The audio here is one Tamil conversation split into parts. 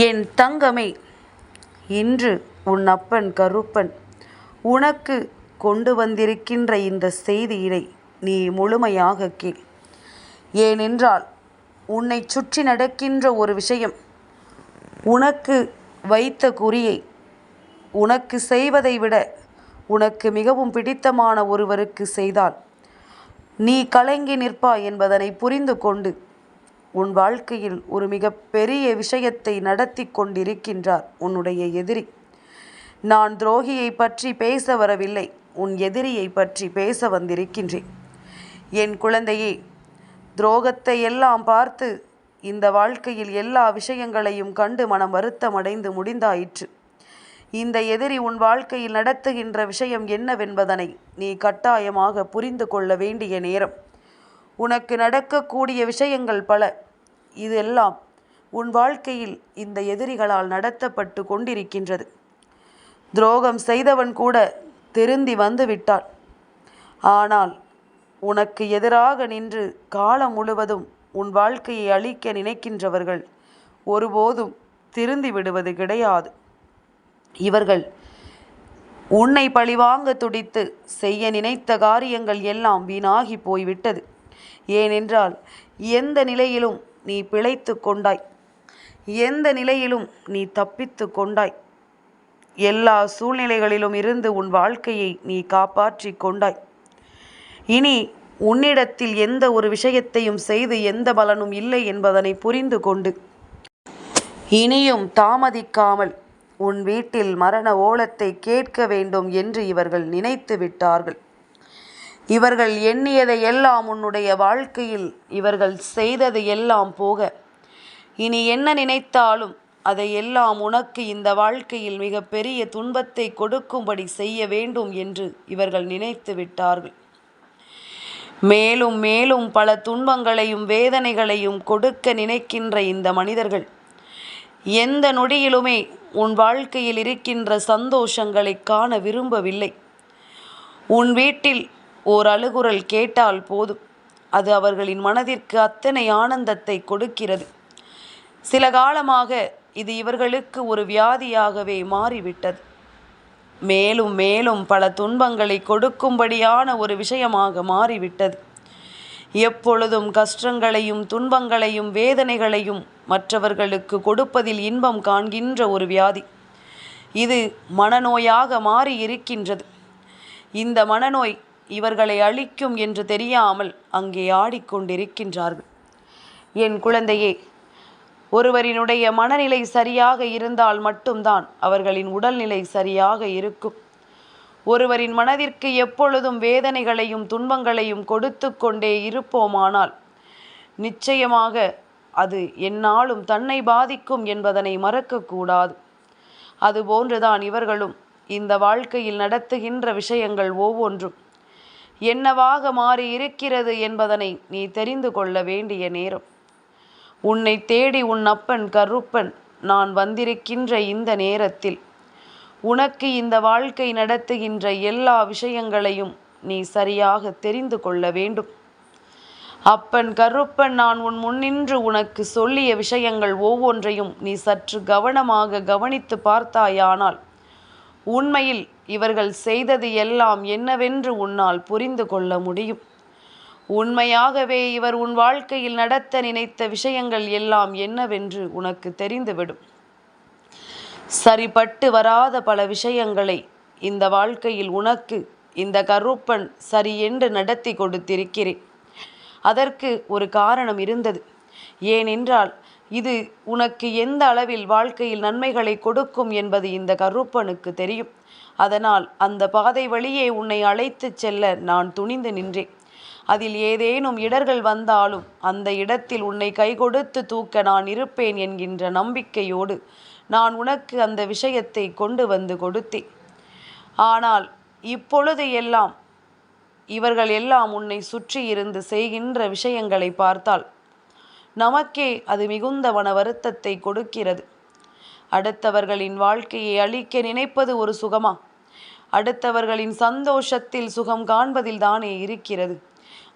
என் தங்கமே இன்று உன் அப்பன் கருப்பன் உனக்கு கொண்டு வந்திருக்கின்ற இந்த செய்தியினை நீ முழுமையாக கேள். ஏனென்றால் உன்னை சுற்றி நடக்கின்ற ஒரு விஷயம் உனக்கு வைத்த குறியை உனக்கு செய்வதை விட உனக்கு மிகவும் பிடித்தமான ஒருவருக்கு செய்தால் நீ கலங்கி நிற்பாய் என்பதனை புரிந்து கொண்டு உன் வாழ்க்கையில் ஒரு மிகப்பெரிய விஷயத்தை நடத்தி கொண்டிருக்கின்றார் உன்னுடைய எதிரி. நான் துரோகியை பற்றி பேச வரவில்லை உன் எதிரியை பற்றி பேச வந்திருக்கின்றேன். என் குழந்தையே துரோகத்தை எல்லாம் பார்த்து இந்த வாழ்க்கையில் எல்லா விஷயங்களையும் கண்டு மனம் வருத்தமடைந்து முடிந்தாயிற்று. இந்த எதிரி உன் வாழ்க்கையில் நடத்துகின்ற விஷயம் என்னவென்பதனை நீ கட்டாயமாக புரிந்து கொள்ள வேண்டிய நேரம். உனக்கு நடக்கக்கூடிய விஷயங்கள் பல. இதெல்லாம் உன் வாழ்க்கையில் இந்த எதிரிகளால் நடத்தப்பட்டு கொண்டிருக்கின்றது. துரோகம் செய்தவன் கூட திருந்தி வந்து விட்டான். ஆனால் உனக்கு எதிராக நின்று காலம் முழுவதும் உன் வாழ்க்கையை அழிக்க நினைக்கின்றவர்கள் ஒருபோதும் திருந்தி விடுவது கிடையாது. இவர்கள் உன்னை பழிவாங்க துடித்து செய்ய நினைத்த காரியங்கள் எல்லாம் வீணாகி போய்விட்டது. ஏனென்றால் எந்த நிலையிலும் நீ பிழைத்து கொண்டாய். எந்த நிலையிலும் நீ தப்பித்து கொண்டாய். எல்லா சூழ்நிலைகளிலும் இருந்து உன் வாழ்க்கையை நீ காப்பாற்றி கொண்டாய். இனி உன்னிடத்தில் எந்த ஒரு விஷயத்தையும் செய்து எந்த பலனும் இல்லை என்பதனை புரிந்து கொண்டு. இனியும் தாமதிக்காமல் உன் வீட்டில் மரண ஓலத்தை கேட்க வேண்டும் என்று இவர்கள் நினைத்து விட்டார்கள். இவர்கள் எண்ணியதை எல்லாம் உன்னுடைய வாழ்க்கையில் இவர்கள் செய்தது எல்லாம் போக. இனி என்ன நினைத்தாலும் அதை எல்லாம் உனக்கு இந்த வாழ்க்கையில் மிக பெரிய துன்பத்தை கொடுக்கும்படி செய்ய வேண்டும் என்று இவர்கள் நினைத்து விட்டார்கள். மேலும் மேலும் பல துன்பங்களையும் வேதனைகளையும் கொடுக்க நினைக்கின்ற இந்த மனிதர்கள் எந்த நொடியிலுமே உன் வாழ்க்கையில் இருக்கின்ற சந்தோஷங்களை காண விரும்பவில்லை. உன் வீட்டில் ஓர் அழுகுரல் கேட்டால் போதும். அது அவர்களின் மனதிற்கு அத்தனை ஆனந்தத்தை கொடுக்கிறது. சில காலமாக இது இவர்களுக்கு ஒரு வியாதியாகவே மாறிவிட்டது. மேலும் மேலும் பல துன்பங்களை கொடுக்கும்படியான ஒரு விஷயமாக மாறிவிட்டது. எப்பொழுதும் கஷ்டங்களையும் துன்பங்களையும் வேதனைகளையும் மற்றவர்களுக்கு கொடுப்பதில் இன்பம் காண்கின்ற ஒரு வியாதி. இது மனநோயாக மாறி இருக்கின்றது இந்த மனநோய் இவர்களை அழிக்கும் என்று தெரியாமல் அங்கே ஆடிக்கொண்டிருக்கின்றார்கள். என் குழந்தையே ஒருவரினுடைய மனநிலை சரியாக இருந்தால் மட்டும்தான் அவர்களின் உடல்நிலை சரியாக இருக்கும். ஒருவரின் மனதிற்கு எப்பொழுதும் வேதனைகளையும் துன்பங்களையும் கொடுத்து கொண்டே இருப்போமானால் நிச்சயமாக அது என்னாலும் தன்னை பாதிக்கும் என்பதனை மறக்கக்கூடாது. அதுபோன்றுதான் இவர்களும் இந்த வாழ்க்கையில் நடத்துகின்ற விஷயங்கள் ஒவ்வொன்றும். என்னவாக மாறி இருக்கிறது என்பதனை நீ தெரிந்து கொள்ள வேண்டிய நேரம். உன்னை தேடி உன் அப்பன் கருப்பன் நான் வந்திருக்கின்ற இந்த நேரத்தில் உனக்கு இந்த வாழ்க்கை நடத்துகின்ற எல்லா விஷயங்களையும் நீ சரியாக தெரிந்து கொள்ள வேண்டும். அப்பன் கருப்பன் நான் உன் முன்னின்று உனக்கு சொல்லிய விஷயங்கள் ஒவ்வொன்றையும் நீ சற்று கவனமாக கவனித்து பார்த்தாயானால் உண்மையில் இவர்கள் செய்தது எல்லாம் என்னவென்று உன்னால் புரிந்து கொள்ள முடியும். உண்மையாகவே இவர் உன் வாழ்க்கையில் நடத்த நினைத்த விஷயங்கள் எல்லாம் என்னவென்று உனக்கு தெரிந்துவிடும். சரிபட்டு வராத பல விஷயங்களை இந்த வாழ்க்கையில் உனக்கு இந்த கருப்பன் சரி என்று நடத்தி கொடுத்திருக்கிறேன். அதற்கு ஒரு காரணம் இருந்தது. ஏனென்றால் இது உனக்கு எந்த அளவில் வாழ்க்கையில் நன்மைகளை கொடுக்கும் என்பது இந்த கருப்பனுக்கு தெரியும். அதனால் அந்த பாதை வழியே உன்னை அழைத்துச் செல்ல நான் துணிந்து நின்றேன். அதில் ஏதேனும் இடர்கள் வந்தாலும் அந்த இடத்தில் உன்னை கைகொடுத்து தூக்க நான் இருப்பேன் என்கின்ற நம்பிக்கையோடு நான் உனக்கு அந்த விஷயத்தை கொண்டு வந்து கொடுத்தேன். ஆனால் இப்பொழுது எல்லாம் இவர்கள் எல்லாம் உன்னை சுற்றி இருந்து செய்கின்ற விஷயங்களை பார்த்தால் நமக்கே அது மிகுந்த மன வருத்தத்தை கொடுக்கிறது. அடுத்தவர்களின் வாழ்க்கையை அழிக்க நினைப்பது ஒரு சுகமா? அடுத்தவர்களின் சந்தோஷத்தில் சுகம் காண்பதில் தானே இருக்கிறது.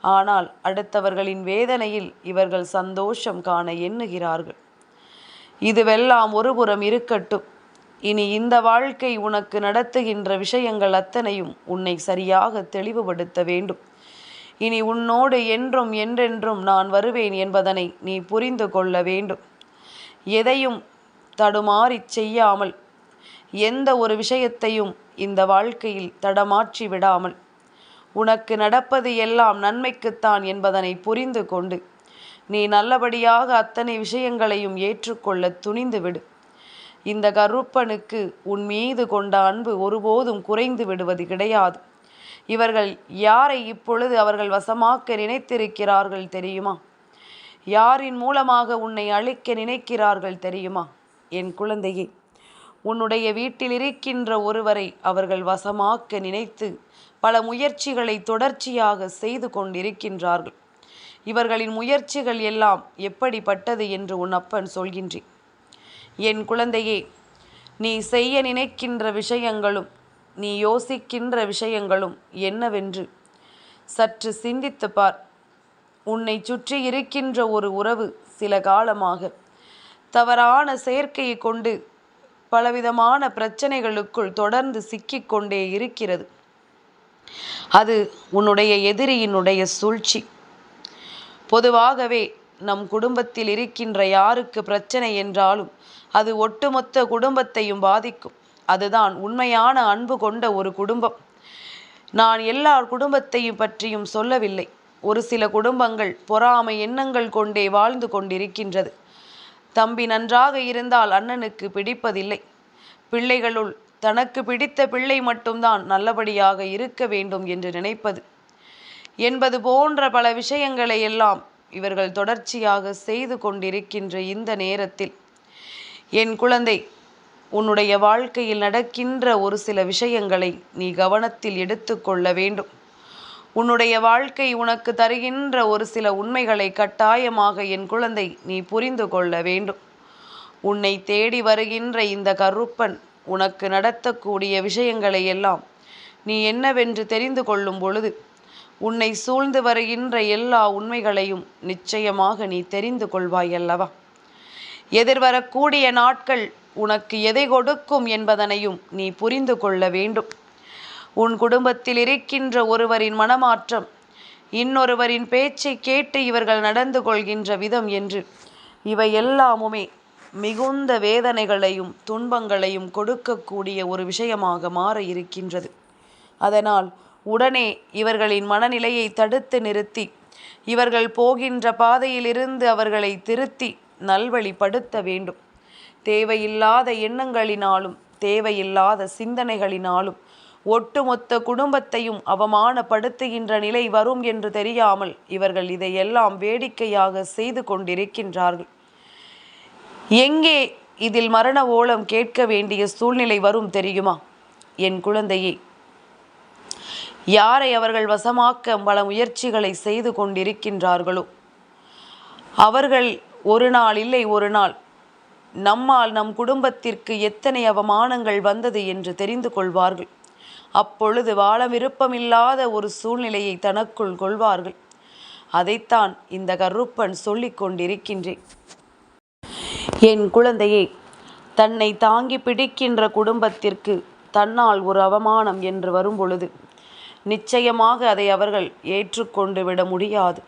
ஆனால் அடுத்தவர்களின் வேதனையில் இவர்கள் சந்தோஷம் காண எண்ணுகிறார்கள். இதுவெல்லாம் ஒருபுறம் இருக்கட்டும். இனி இந்த வாழ்க்கை உனக்கு நடத்துகின்ற விஷயங்கள் அத்தனையும் உன்னை சரியாக தெளிவுபடுத்த வேண்டும். இனி உன்னோடு என்றும் என்றென்றும் நான் வருவேன் என்பதனை நீ புரிந்து கொள்ள வேண்டும். எதையும் தடுமாறிச் செய்யாமல் எந்த ஒரு விஷயத்தையும் இந்த வாழ்க்கையில் தடமாற்றி விடாமல் உனக்கு நடப்பது எல்லாம் நன்மைக்குத்தான் என்பதனை புரிந்து கொண்டு நீ நல்லபடியாக அத்தனை விஷயங்களையும் ஏற்றுக்கொள்ள துணிந்து விடு. இந்த கருப்பனுக்கு உன் மீது கொண்ட அன்பு ஒருபோதும் குறைந்து விடுவது கிடையாது. இவர்கள் யாரை இப்பொழுது அவர்கள் வசமாக்க நினைத்திருக்கிறார்கள் தெரியுமா? யாரின் மூலமாக உன்னை அழிக்க நினைக்கிறார்கள் தெரியுமா? என் குழந்தையே உன்னுடைய வீட்டில் இருக்கின்ற ஒருவரை அவர்கள் வசமாக்க நினைத்து பல முயற்சிகளை தொடர்ச்சியாக செய்து கொண்டிருக்கின்றார்கள். இவர்களின் முயற்சிகள் எல்லாம் எப்படிப்பட்டது என்று உன் அப்பன் சொல்கின்றேன். என் குழந்தையே நீ செய்ய நினைக்கின்ற விஷயங்களும் நீ யோசிக்கின்ற விஷயங்களும் என்னவென்று சற்று சிந்தித்து பார். உன்னை சுற்றி இருக்கின்ற ஒரு உறவு சில காலமாக தவறான செயற்கையை கொண்டு பலவிதமான பிரச்சனைகளுக்குள் தொடர்ந்து சிக்கிக்கொண்டே இருக்கிறது. அது உன்னுடைய எதிரியினுடைய சூழ்ச்சி. பொதுவாகவே நம் குடும்பத்தில் இருக்கின்ற யாருக்கு பிரச்சனை என்றாலும் அது ஒட்டுமொத்த குடும்பத்தையும் பாதிக்கும். அதுதான் உண்மையான அன்பு கொண்ட ஒரு குடும்பம். நான் எல்லா குடும்பத்தையும் பற்றியும் சொல்லவில்லை. ஒரு சில குடும்பங்கள் பொறாமை எண்ணங்கள் கொண்டே வாழ்ந்து கொண்டிருக்கின்றது. தம்பி நன்றாக இருந்தால் அண்ணனுக்கு பிடிப்பதில்லை. பிள்ளைகளுள் தனக்கு பிடித்த பிள்ளை மட்டும்தான் நல்லபடியாக இருக்க வேண்டும் என்று நினைப்பது என்பது போன்ற பல விஷயங்களை எல்லாம் இவர்கள் தொடர்ச்சியாக செய்து கொண்டிருக்கின்ற இந்த நேரத்தில் என் குழந்தை உன்னுடைய வாழ்க்கையில் நடக்கின்ற ஒரு சில விஷயங்களை நீ கவனத்தில் எடுத்துக்கொள்ள வேண்டும். உன்னுடைய வாழ்க்கை உனக்கு தருகின்ற ஒரு சில உண்மைகளை கட்டாயமாக என் குழந்தை நீ புரிந்து கொள்ள வேண்டும். உன்னை தேடி வருகின்ற இந்த கருப்பன் உனக்கு நடத்தக்கூடிய விஷயங்களை எல்லாம் நீ என்னவென்று தெரிந்து கொள்ளும் பொழுது உன்னை சூழ்ந்து வருகின்ற எல்லா உண்மைகளையும் நிச்சயமாக நீ தெரிந்து கொள்வாய் அல்லவா? எதிர்வரக்கூடிய நாட்கள் உனக்கு எதை கொடுக்கும் என்பதனையும் நீ புரிந்து கொள்ள வேண்டும். உன் குடும்பத்தில் இருக்கின்ற ஒருவரின் மனமாற்றம் இன்னொருவரின் பேச்சை கேட்டு இவர்கள் நடந்து கொள்கின்ற விதம் என்று. இவை எல்லாமுமே மிகுந்த வேதனைகளையும் துன்பங்களையும் கொடுக்கக்கூடிய ஒரு விஷயமாக மாற இருக்கின்றது. அதனால் உடனே இவர்களின் மனநிலையை தடுத்து நிறுத்தி இவர்கள் போகின்ற பாதையிலிருந்து அவர்களை திருத்தி நல்வழிப்படுத்த வேண்டும். தேவையில்லாத எண்ணங்களினாலும் தேவையில்லாத சிந்தனைகளினாலும் ஒட்டுமொத்த குடும்பத்தையும் அவமானப்படுத்துகின்ற நிலை வரும் என்று தெரியாமல் இவர்கள் இதையெல்லாம் வேடிக்கையாக செய்து கொண்டிருக்கின்றார்கள். எங்கே இதில் மரண ஓலம் கேட்க வேண்டிய சூழ்நிலை வரும் தெரியுமா? என் குழந்தையே யாரை அவர்கள் வசமாக்க பல முயற்சிகளை செய்து கொண்டிருக்கின்றார்களோ? அவர்கள் ஒரு நாள் இல்லை ஒரு நாள் நம்மால் நம் குடும்பத்திற்கு எத்தனை அவமானங்கள் வந்தது என்று தெரிந்து கொள்வார்கள். அப்பொழுது வாழ விருப்பமில்லாத ஒரு சூழ்நிலையை தனக்குள் கொள்வார்கள். அதைத்தான் இந்த கருப்பன் சொல்லிக் கொண்டிருக்கின்றேன். என் குழந்தையே தன்னை தாங்கி பிடிக்கின்ற குடும்பத்திற்கு தன்னால் ஒரு அவமானம் என்று வரும்பொழுது நிச்சயமாக அதை அவர்கள் ஏற்றுக்கொண்டு விட முடியாது.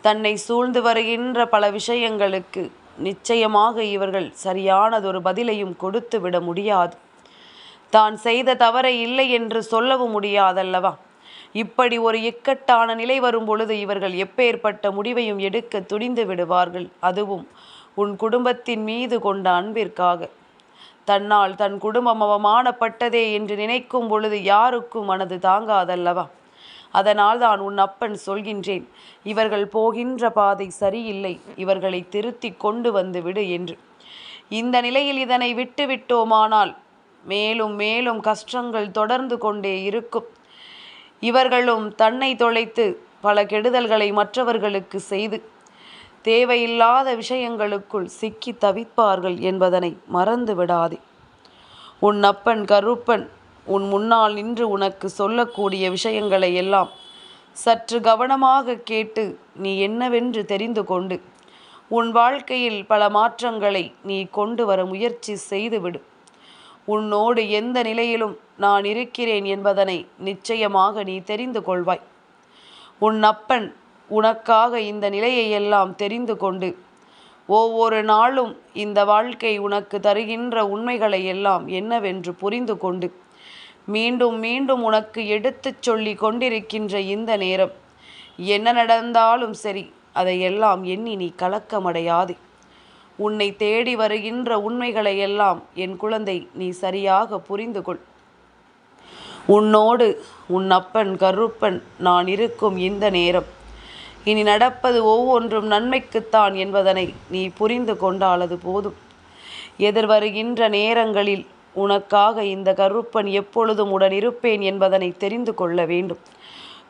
தன்னை சூழ்ந்து வருகின்ற பல விஷயங்களுக்கு நிச்சயமாக இவர்கள் சரியானதொரு பதிலையும் கொடுத்து விட முடியாது. தான் செய்த தவறை இல்லை என்று சொல்லவும் முடியாதல்லவா? இப்படி ஒரு இக்கட்டான நிலை வரும் பொழுது இவர்கள் எப்பேற்பட்ட முடிவையும் எடுக்க துணிந்து விடுவார்கள். அதுவும் உன் குடும்பத்தின் மீது கொண்ட அன்பிற்காக. தன்னால் தன் குடும்பம் அவமானப்பட்டதே என்று நினைக்கும் பொழுது யாருக்கும் மனது தாங்காதல்லவா? அதனால் தான் உன் அப்பன் சொல்கின்றேன் இவர்கள் போகின்ற பாதை சரியில்லை இவர்களை திருத்தி கொண்டு வந்து விடு என்று. இந்த நிலையில் இதனை விட்டுவிட்டோமானால் மேலும் மேலும் கஷ்டங்கள் தொடர்ந்து கொண்டே இருக்கும். இவர்களும் தன்னை தொலைத்து பல கெடுதல்களை மற்றவர்களுக்கு செய்து தேவையில்லாத விஷயங்களுக்குள் சிக்கி தவிப்பார்கள் என்பதனை மறந்து விடாதே உன் அப்பன் கருப்பன் உன் முன்னால் நின்று உனக்கு சொல்லக்கூடிய விஷயங்களை எல்லாம் சற்று கவனமாக கேட்டு நீ என்னவென்று தெரிந்து கொண்டு உன் வாழ்க்கையில் பல மாற்றங்களை நீ கொண்டு வர முயற்சி செய்துவிடு. உன்னோடு எந்த நிலையிலும் நான் இருக்கிறேன் என்பதனை நிச்சயமாக நீ தெரிந்து கொள்வாய். உன் அப்பன் உனக்காக இந்த நிலையை எல்லாம் தெரிந்து கொண்டு ஒவ்வொரு நாளும் இந்த வாழ்க்கை உனக்கு தருகின்ற உண்மைகளை எல்லாம் என்னவென்று புரிந்து கொண்டு மீண்டும் மீண்டும் உனக்கு எடுத்துச் சொல்லி கொண்டிருக்கின்ற இந்த நேரம். என்ன நடந்தாலும் சரி அதையெல்லாம் எண்ணி நீ கலக்கமடையாதே. உன்னை தேடி வருகின்ற உண்மைகளை எல்லாம் என் குழந்தை நீ சரியாக புரிந்து கொள் உன்னோடு உன் அப்பன் கருப்பன் நான் இருக்கும் இந்த நேரம். இனி நடப்பது ஒவ்வொன்றும் நன்மைக்குத்தான் என்பதனை நீ புரிந்து கொண்டால் அது போதும். எதிர்வருகின்ற நேரங்களில் உனக்காக இந்த கருப்பன் எப்பொழுதும் உடன் இருப்பேன் என்பதனை தெரிந்து கொள்ள வேண்டும்.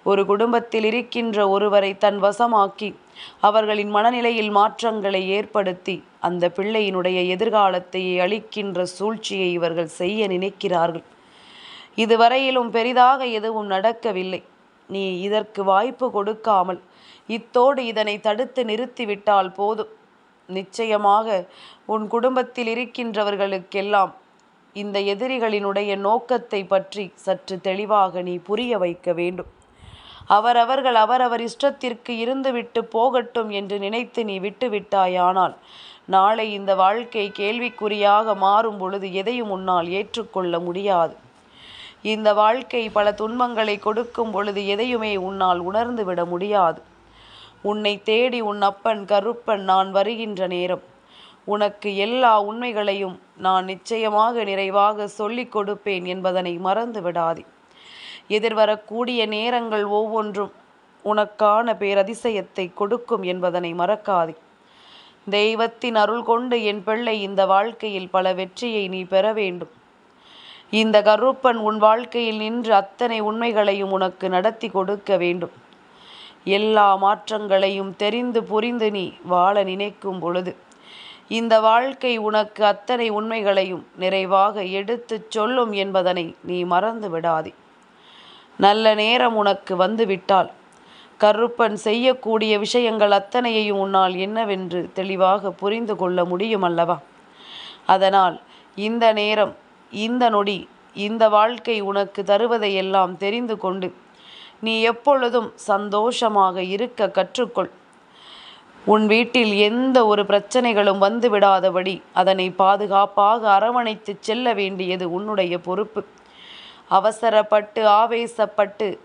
ஒரு குடும்பத்தில் இருக்கின்ற ஒருவரை தன் வசமாக்கி அவர்களின் மனநிலையில் மாற்றங்களை ஏற்படுத்தி அந்த பிள்ளையினுடைய எதிர்காலத்தையே அளிக்கின்ற சூழ்ச்சியை இவர்கள் செய்ய நினைக்கிறார்கள். இதுவரையிலும் பெரிதாக எதுவும் நடக்கவில்லை. நீ இதற்கு வாய்ப்பு கொடுக்காமல் இத்தோடு இதனை தடுத்து நிறுத்திவிட்டால் போதும். நிச்சயமாக உன் குடும்பத்தில் இருக்கின்றவர்களுக்கெல்லாம் இந்த எதிரிகளினுடைய நோக்கத்தை பற்றி சற்று தெளிவாக நீ புரிய வைக்க வேண்டும். அவரவர்கள் அவரவர் இஷ்டத்திற்கு இருந்துவிட்டு போகட்டும் என்று நினைத்து நீ விட்டுவிட்டாயானால் நாளை இந்த வாழ்க்கை கேள்விக்குறியாக மாறும் பொழுது எதையும் உன்னால் ஏற்றுக்கொள்ள முடியாது. இந்த வாழ்க்கை பல துன்பங்களை கொடுக்கும் பொழுது எதையுமே உன்னால் உணர்ந்து விட முடியாது. உன்னை தேடி உன் அப்பன் கருப்பன் நான் வருகின்ற நேரம் உனக்கு எல்லா உண்மைகளையும் நான் நிச்சயமாக நிறைவாக சொல்லிக் கொடுப்பேன் என்பதனை மறந்து விடாதே. எதிர்வரக்கூடிய நேரங்கள் ஒவ்வொன்றும் உனக்கான பேரதிசயத்தை கொடுக்கும் என்பதனை மறக்காதே. தெய்வத்தின் அருள் கொண்டு என் பிள்ளை இந்த வாழ்க்கையில் பல வெற்றியை நீ பெற வேண்டும். இந்த கருப்பன் உன் வாழ்க்கையில் நின்று அத்தனை உண்மைகளையும் உனக்கு நடத்தி கொடுக்க வேண்டும். எல்லா மாற்றங்களையும் தெரிந்து புரிந்து நீ வாழ நினைக்கும் பொழுது இந்த வாழ்க்கை உனக்கு அத்தனை உண்மைகளையும் நிறைவாக எடுத்துச் சொல்லும் என்பதனை நீ மறந்து விடாதே. நல்ல நேரம் உனக்கு வந்துவிட்டால் கருப்பன் செய்யக்கூடிய விஷயங்கள் அத்தனையையும் உன்னால் என்னவென்று தெளிவாக புரிந்து கொள்ள முடியும் அல்லவா அதனால் இந்த நேரம் இந்த நொடி இந்த வாழ்க்கை உனக்கு தருவதையெல்லாம் தெரிந்து கொண்டு நீ எப்பொழுதும் சந்தோஷமாக இருக்க கற்றுக்கொள். உன் வீட்டில் எந்த ஒரு பிரச்சனைகளும் வந்து விடாதபடி அதனை பாதுகாப்பாக அரவணைத்து செல்ல வேண்டியது உன்னுடைய பொறுப்பு. அவசரப்பட்டு ஆவேசப்பட்டு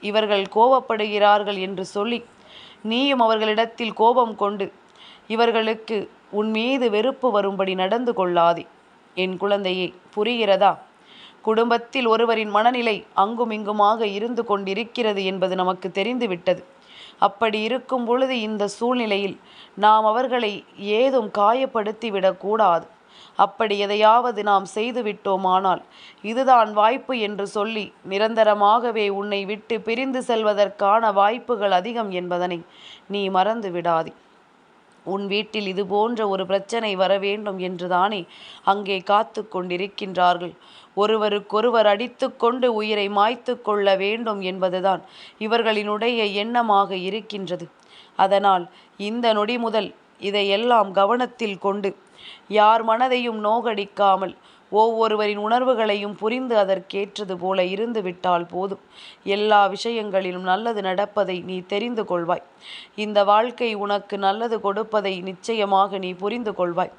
இவர்கள் கோபப்படுகிறார்கள் என்று சொல்லி நீயும் அவர்களிடத்தில் கோபம் கொண்டு இவர்களுக்கு உன் மீது வெறுப்பு வரும்படி நடந்து கொள்ளாதே. என் குழந்தையே புரிகிறதா? குடும்பத்தில் ஒருவரின் மனநிலை அங்குமிங்குமாக இருந்து கொண்டிருக்கிறது என்பது நமக்கு தெரிந்துவிட்டது. அப்படி இருக்கும் பொழுது இந்த சூழ்நிலையில் நாம் அவர்களை ஏதும் காயப்படுத்திவிடக்கூடாது. அப்படி எதையாவது நாம் செய்துவிட்டோமானால் இதுதான் வாய்ப்பு என்று சொல்லி நிரந்தரமாகவே உன்னை விட்டு பிரிந்து செல்வதற்கான வாய்ப்புகள் அதிகம் என்பதனை நீ மறந்து விடாதே. உன் வீட்டில் இது போன்ற ஒரு பிரச்சனை வர வேண்டும் என்றுதானே அங்கே காத்து கொண்டிருக்கின்றார்கள். ஒருவருக்கொருவர் அடித்து கொண்டு உயிரை மாய்த்து கொள்ள வேண்டும் என்பதுதான் இவர்களினுடைய எண்ணமாக இருக்கின்றது. அதனால் இந்த நொடி முதல் இதையெல்லாம் கவனத்தில் கொண்டு யார் மனதையும் நோகடிக்காமல் ஒவ்வொருவரின் உணர்வுகளையும் புரிந்து அதற்கேற்றது போல இருந்துவிட்டால் போதும். எல்லா விஷயங்களிலும் நல்லது நடப்பதை நீ தெரிந்து கொள்வாய். இந்த வாழ்க்கை உனக்கு நல்லது கொடுப்பதை நிச்சயமாக நீ புரிந்து கொள்வாய்.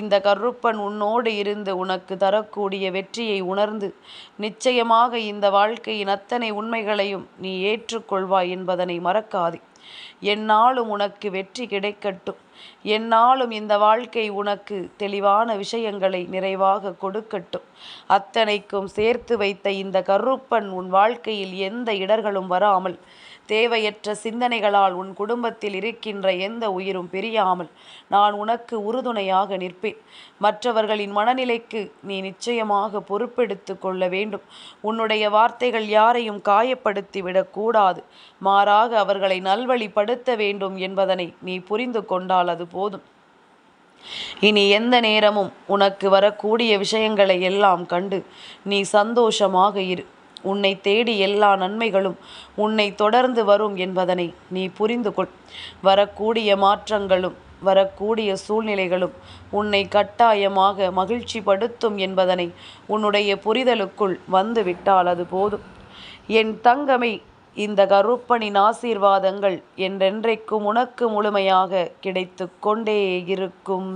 இந்த கருப்பன் உன்னோடு இருந்து உனக்கு தரக்கூடிய வெற்றியை உணர்ந்து நிச்சயமாக இந்த வாழ்க்கையின் அத்தனை உண்மைகளையும் நீ ஏற்றுக்கொள்வாய் என்பதனை மறக்காதே. என்னாலும் உனக்கு வெற்றி கிடைக்கட்டும். என்னாலும் இந்த வாழ்க்கை உனக்கு தெளிவான விஷயங்களை நிறைவாக கொடுக்கட்டும். அத்தனைக்கும் சேர்த்து வைத்த இந்த கருப்பன் உன் வாழ்க்கையில் எந்த இடர்களும் வராமல் தேவையற்ற சிந்தனைகளால் உன் குடும்பத்தில் இருக்கின்ற எந்த உயிரும் பிரியாமல் நான் உனக்கு உறுதுணையாக நிற்பேன். மற்றவர்களின் மனநிலைக்கு நீ நிச்சயமாக பொறுப்பெடுத்து கொள்ள வேண்டும். உன்னுடைய வார்த்தைகள் யாரையும் காயப்படுத்தி விடக்கூடாது மாறாக அவர்களை நல்வழிப்படுத்த வேண்டும் என்பதனை நீ புரிந்து கொண்டால் அது போதும். இனி எந்த நேரமும் உனக்கு வரக்கூடிய விஷயங்களை எல்லாம் கண்டு நீ சந்தோஷமாக இரு. உன்னை தேடி எல்லா நன்மைகளும் உன்னை தொடர்ந்து வரும் என்பதனை நீ புரிந்து கொள். வரக்கூடிய மாற்றங்களும் வரக்கூடிய சூழ்நிலைகளும் உன்னை கட்டாயமாக மகிழ்ச்சிப்படுத்தும் என்பதனை உன்னுடைய புரிதலுக்குள் வந்துவிட்டால் அது போதும். என் தங்கமே இந்த கருப்பனின் ஆசீர்வாதங்கள் என்றென்றைக்கும் உனக்கு முழுமையாக கிடைத்து கொண்டே இருக்கும்.